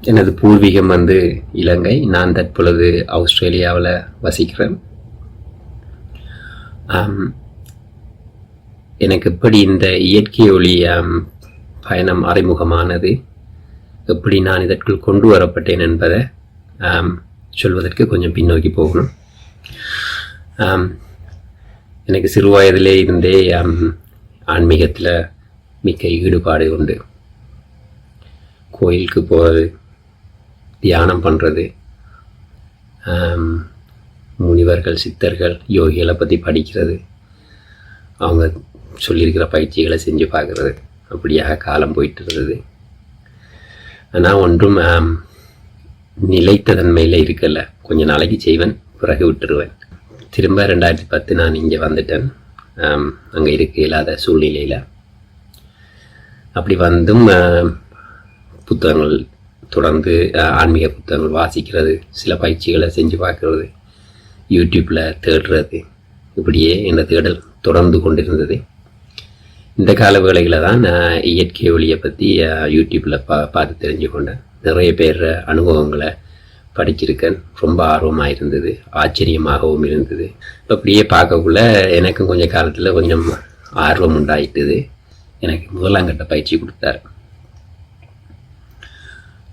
எனது பூர்வீகம் வந்து இலங்கை. நான் தற்பொழுது ஆஸ்திரேலியாவில் வசிக்கிறேன். எனக்கு எப்படி இந்த இயற்கை ஒளி பயணம் அறிமுகமானது? எப்படி நான் இதற்குள் கொண்டு வரப்பட்டேன் என்பதை சொல்வதற்கு கொஞ்சம் பின்னோக்கி போகணும். எனக்கு சிறு வயதிலே இருந்தே ஆன்மீகத்தில் மிக்க ஈடுபாடு உண்டு. கோயிலுக்கு போகிறது தியானம் பண்ணுறது முனிவர்கள் சித்தர்கள் யோகிகளை பற்றி படிக்கிறது அவங்க சொல்லியிருக்கிற பயிற்சிகளை செஞ்சு பார்க்குறது. அப்படியாக காலம் போயிட்டு இருந்தது ஆனால் ஒன்றும் ஆம், நிலைத்த தன்மையில் இருக்கலை. கொஞ்ச நாளைக்கு செய்வேன் பிறகு விட்டுருவேன். திரும்ப ரெண்டாயிரத்தி பத்து நான் இங்கே வந்துட்டேன். அங்கே இருக்க இல்லாத சூழ்நிலையில். அப்படி வந்தும் புத்தகங்கள் தொடர்ந்து ஆன்மீக புத்தகங்கள் வாசிக்கிறது சில பயிற்சிகளை செஞ்சு பார்க்கறது யூடியூப்பில் தேடுறது இப்படியே இந்த தேடல் தொடர்ந்து கொண்டிருந்தது. இந்த கால வேளையில் தான் நான் இயற்கை ஒளியை பற்றி யூடியூப்பில் பா பார்த்து தெரிஞ்சு கொண்டேன். நிறைய பேர் அனுபவங்களை படிச்சிருக்கேன். ரொம்ப ஆர்வமாக இருந்தது ஆச்சரியமாகவும் இருந்தது. அப்படியே பார்க்கக்குள்ள எனக்கும் கொஞ்சம் காலத்தில் கொஞ்சம் ஆர்வம் உண்டாயிட்டுது. எனக்கு முதலாங்கட்ட பயிற்சி கொடுத்தாரு.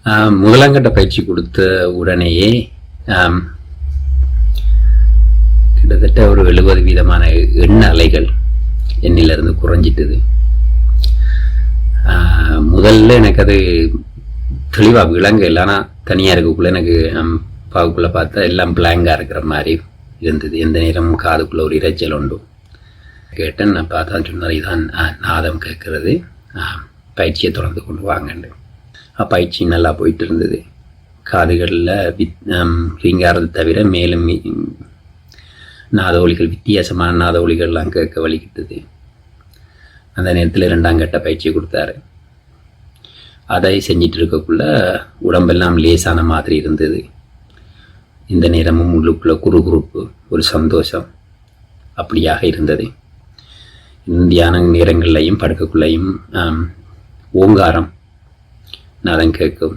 முதலாங்கட்ட பயிற்சி கொடுத்த உடனேயே கிட்டத்தட்ட ஒரு எழுபது வீதமான எண்ண அலைகள் எண்ணிலிருந்து குறைஞ்சிட்டது. முதல்ல எனக்கு அது தெளிவாக விளங்க இல்லைன்னா தனியாக இருக்கக்குள்ளே எனக்கு பாவுக்குள்ளே பார்த்தா எல்லாம் பிளாங்காக இருக்கிற மாதிரி இருந்தது. எந்த நேரமும் காதுக்குள்ளே ஒரு இரைச்சல் உண்டு. கேட்டேன் நான் பார்த்தா சொன்னார் இதான் நாதம் கேட்கறது. பயிற்சியை தொடர்ந்து கொண்டு வாங்கன்னு. பயிற்சி நல்லா போயிட்டு இருந்தது காதுகளில் வித் ரீங்காரது தவிர மேலும் மி- நாத ஒலிகள் வித்தியாசமான நாத ஒலிகள்லாம் கேட்க வலிக்கிட்டது அந்த நேரத்தில் ரெண்டாம் கட்ட பயிற்சி கொடுத்தாரு. அதை செஞ்சிட்டு இருக்கக்குள்ள உடம்பெல்லாம் லேசான மாதிரி இருந்தது. இந்த நேரமும் உள்ளுக்குள்ள குறுகுறுப்பு ஒரு சந்தோஷம் அப்படியாக இருந்தது. தியான நேரங்கள்லையும் படுக்கக்குள்ளையும் ஓங்காரம் நாதம் கேட்கும்.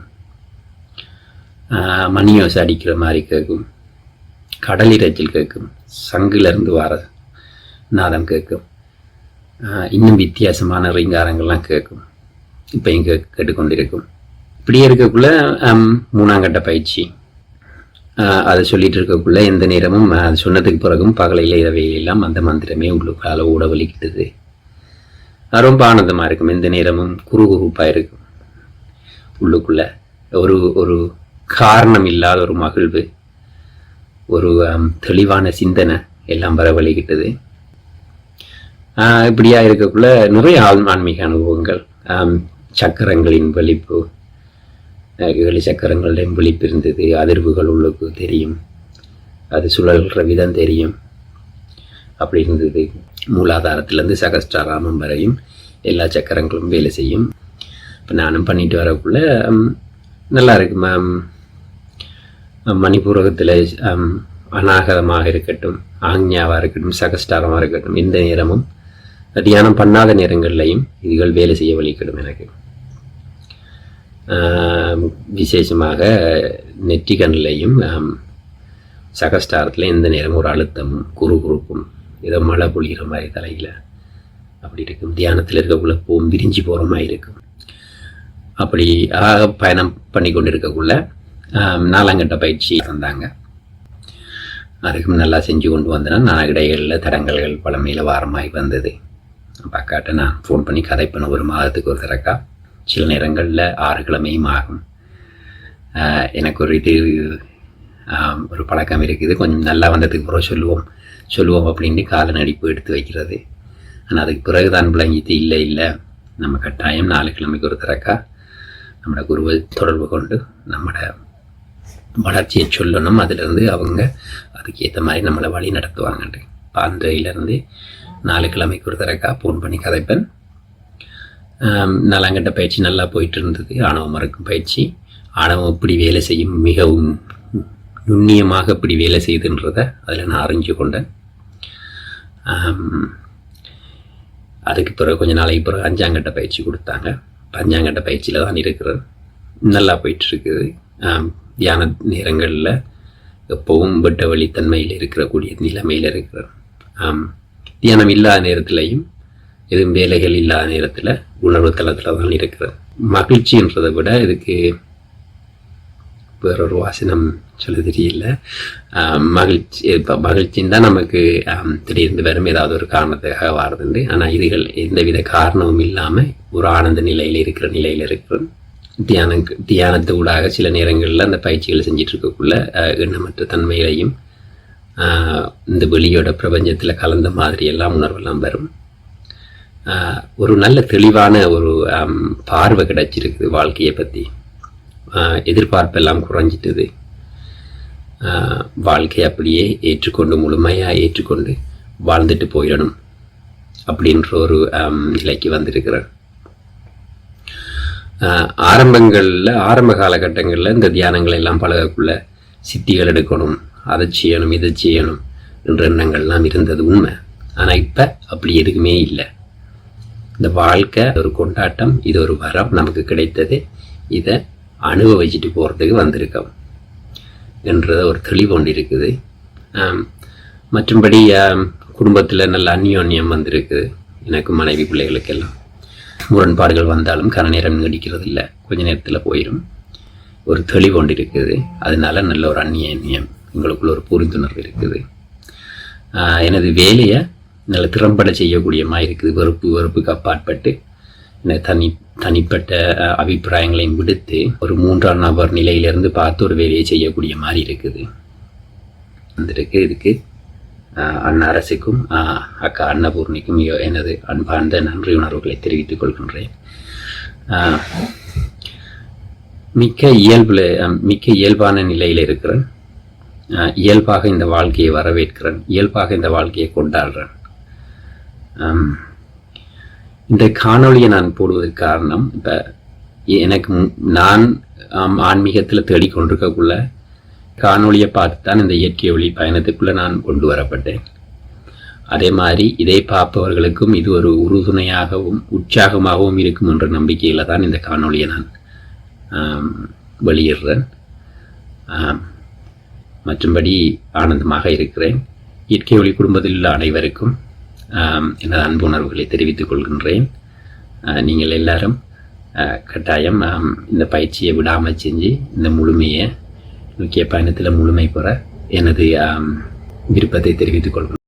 மணியோசை அடிக்கிற மாதிரி கேட்கும். கடல் இறைச்சல் கேட்கும். சங்கிலிருந்து வர நாதம் கேட்கும். இன்னும் வித்தியாசமான ரீங்காரங்கள்லாம் கேட்கும். இப்போ இங்கே கேட்டுக்கொண்டிருக்கும். இப்படியே இருக்கக்குள்ள மூணாங்கட்ட பயிற்சி. அதை சொல்லிட்டு இருக்கக்குள்ள எந்த நேரமும் அது சொன்னதுக்கு பிறகும் பகலையில் இரவையிலாம் அந்த மந்திரமே உள்ளுக்கால ஊடவழிக்கிட்டது. ரொம்ப ஆனந்தமாக இருக்கும். எந்த நேரமும் குறுகுறுப்பாக இருக்கும். உள்ளுக்குள்ள. ஒரு ஒரு காரணம் இல்லாத ஒரு மகிழ்வு ஒரு தெளிவான சிந்தனை எல்லாம் வரவழிக்கிட்டது ஆஹ் இப்படியா இருக்கக்குள்ள நிறைய ஆன்மீக அனுபவங்கள் சக்கரங்களின் வெளிப்பு ஏழு சக்கரங்களின் விழிப்பு இருந்தது அதிர்வுகள் உள்ளுக்கு தெரியும் அது சுழல்கிற விதம் தெரியும். அப்படி இருந்தது. மூலாதாரத்திலேருந்து சகஸ்டாராமம் வரையும் எல்லா சக்கரங்களும் வேலை செய்யும். இப்போ நானும் பண்ணிட்டு வரக்குள்ள நல்லா இருக்கு மேம். மணிப்பூரகத்தில் அநாகதமாக இருக்கட்டும் ஆக்ஞாவாக இருக்கட்டும் சகஸ்டாரமாக இருக்கட்டும் எந்த நேரமும் தியானம் பண்ணாத நேரங்கள்லையும் இதுகள் வேலை செய்ய வழிக்கிடும் எனக்கு. விசேஷமாக நெற்றிகண்லையும் சகஸ்டாரத்தில் எந்த நேரமும் ஒரு அழுத்தமும் குறுகுறுப்பும் ஏதோ மழை பொழிகிற மாதிரி தலையில் அப்படி இருக்கும். தியானத்தில் இருக்கக்குள்ள பூம் விரிஞ்சு போகிற மாதிரி இருக்கும். அப்படி ஆக பயணம் பண்ணி கொண்டு இருக்கக்குள்ள நாலாங்கட்ட பயிற்சி வந்தாங்க அதுக்கும் நல்லா செஞ்சு கொண்டு வந்தேன்னா நான் இடைகளில் தடங்கல்கள் பழமையில் வாரமாகி வந்தது. அப்போ அக்காட்ட நான் ஃபோன் பண்ணி கதைப்பேன் ஒரு மாதத்துக்கு ஒரு தரக்கா சில நேரங்களில் ஆறு கிழமையும் ஆகும். எனக்கு ஒரு இது ஒரு பழக்கம் இருக்குது. கொஞ்சம் நல்லா வந்ததுக்கு பிறகு சொல்லுவோம். சொல்லுவோம் அப்படின்ட்டு கால நடிப்பு எடுத்து வைக்கிறது. ஆனால் அதுக்கு பிறகு தான் விளங்கிட்டு இல்லை இல்லை நம்ம கட்டாயம் நாலு கிழமைக்கு ஒரு தரக்கா நம்மளோட குருவை தொடர்பு கொண்டு நம்மளோட வளர்ச்சியை சொல்லணும். அதிலிருந்து அவங்க அதுக்கு ஏற்ற மாதிரி நம்மளை வழி நடத்துவாங்கன்ட்டு பாந்தையிலேருந்து நாலு கிழமைக்கு ஒரு தரக்கா ஃபோன் பண்ணி கதைப்பேன். நலங்கட்ட பயிற்சி நல்லா போயிட்டு இருந்தது ஆணவ மறுக்கும் பயிற்சி. ஆணவம் இப்படி வேலை செய்யும் மிகவும் நுண்ணியமாக இப்படி வேலை செய்துன்றதை அதில் நான் அறிஞ்சு கொண்டேன். அதுக்கு பிறகு கொஞ்சம் நாளைக்கு பிறகு அஞ்சாங்கட்ட பயிற்சி கொடுத்தாங்க. அஞ்சாங்கட்ட பயிற்சியில் தான் இருக்கிறது. நல்லா போயிட்டுருக்குது. தியான நேரங்களில் எப்போவும் வெட்ட வழித்தன்மையில் இருக்கக்கூடிய நிலைமையில் இருக்கிறது. ஆம், தியானம் இல்லாத நேரத்திலையும் எதுவும் வேலைகள் இல்லாத நேரத்தில் உணர்வு தளத்தில் தான் இருக்கிறது. மகிழ்ச்சின்றதை விட இதுக்கு வேறொரு வாசனம் சொல்ல தெரியல மகிழ்ச்சி இப்போ மகிழ்ச்சின்னு தான் நமக்கு திடீர்ந்து வெறும் வரும் ஏதாவது ஒரு காரணத்துக்காக வாரதுண்டு. ஆனால் இதுகள் எந்தவித காரணமும் இல்லாமல் ஒரு ஆனந்த நிலையில் இருக்கிற நிலையில் இருக்கிறோம் தியானம் தியானத்தூடாக சில நேரங்களில் அந்த பயிற்சிகளை செஞ்சுட்டு இருக்கக்குள்ள எண்ணமற்ற தன்மையிலையும் இந்த வெளியோட பிரபஞ்சத்தில் கலந்த மாதிரி எல்லாம் உணர்வெல்லாம் வரும். ஒரு நல்ல தெளிவான ஒரு பார்வை கிடைச்சிருக்குது வாழ்க்கையை பற்றி எதிர்பார்ப்பெல்லாம் குறைஞ்சிட்டது. ஆஹ், வாழ்க்கையை அப்படியே ஏற்றுக்கொண்டு முழுமையாக ஏற்றுக்கொண்டு வாழ்ந்துட்டு போயிடணும் அப்படின்ற ஒரு நிலைக்கு வந்திருக்கிறேன் ஆஹ், ஆரம்பங்களில் ஆரம்ப காலகட்டங்களில் இந்த தியானங்களை எல்லாம் பழகக்குள்ள சித்திகள் எடுக்கணும் அதை செய்யணும் இதை செய்யணும் என்ற எண்ணங்கள்லாம் இருந்தது உண்மை. ஆனால் இப்போ அப்படி எதுவுமே இல்லை. இந்த வாழ்க்கை ஒரு கொண்டாட்டம் இது ஒரு வரம் நமக்கு கிடைத்தது. இதை அனுபவிச்சுட்டு போகிறதுக்கு வந்திருக்கோம் என்றத ஒரு தெளிவு ஒன்று இருக்குது. மற்றும்படி குடும்பத்தில் நல்ல அந்யோன்யம் வந்திருக்குது எனக்கு மனைவி பிள்ளைகளுக்கெல்லாம் முரண்பாடுகள் வந்தாலும் கன நேரம் நீடிக்கிறது இல்லை கொஞ்ச நேரத்தில் போயிடும் ஒரு தெளிவு ஒன்று இருக்குது. அதனால நல்ல ஒரு அந்நியம் எங்களுக்குள்ள ஒரு புரிந்துணர்வு இருக்குது. எனது வேலையை நல்ல திறம்பட செய்யக்கூடியமாக இருக்குது. வெறுப்பு வெறுப்புக்கு அப்பாற்பட்டு என்னை தனி தனிப்பட்ட அபிப்பிராயங்களையும் விடுத்து ஒரு மூன்றாம் நபர் நிலையிலிருந்து பார்த்து ஒரு வேலையை செய்யக்கூடிய மாதிரி இருக்குது. வந்திருக்கு. இதுக்கு அண்ணா அரசுக்கும் அக்கா அன்னபூர்ணிக்கும் எனது அன்பார்ந்த நன்றி உணர்வுகளை தெரிவித்துக் கொள்கின்றேன். மிக்க இயல்புல மிக்க இயல்பான நிலையில் இருக்கிறேன். இயல்பாக இந்த வாழ்க்கையை வரவேற்கிறேன். இயல்பாக இந்த வாழ்க்கையை கொண்டாடுறேன். இந்த காணொளியை நான் போடுவதற்கு காரணம் இப்போ எனக்கு நான் ஆன்மீகத்தில் தேடிக்கொண்டிருக்கக்குள்ள காணொளியை பார்த்து தான் இந்த இயற்கை ஒளி பயணத்துக்குள்ளே நான் கொண்டு வரப்பட்டேன். அதே மாதிரி இதை பார்ப்பவர்களுக்கும் இது ஒரு உறுதுணையாகவும் உற்சாகமாகவும் இருக்கும் என்ற நம்பிக்கையில் தான் இந்த காணொளியை நான் வெளியிடுறேன். மற்றும்படி ஆனந்தமாக இருக்கிறேன். இயற்கை ஒளி குடும்பத்தில் உள்ள அனைவருக்கும் எனது எனது அன்புணர்வுகளை தெரிவித்துக் கொள்கின்றேன். நீங்கள் எல்லாரும் கட்டாயம் இந்த பயிற்சியை விடாமல் செஞ்சு இந்த முழுமையை நோக்கிய பயணத்தில் முழுமை பெற எனது விருப்பத்தை தெரிவித்துக் கொள்கிறேன்.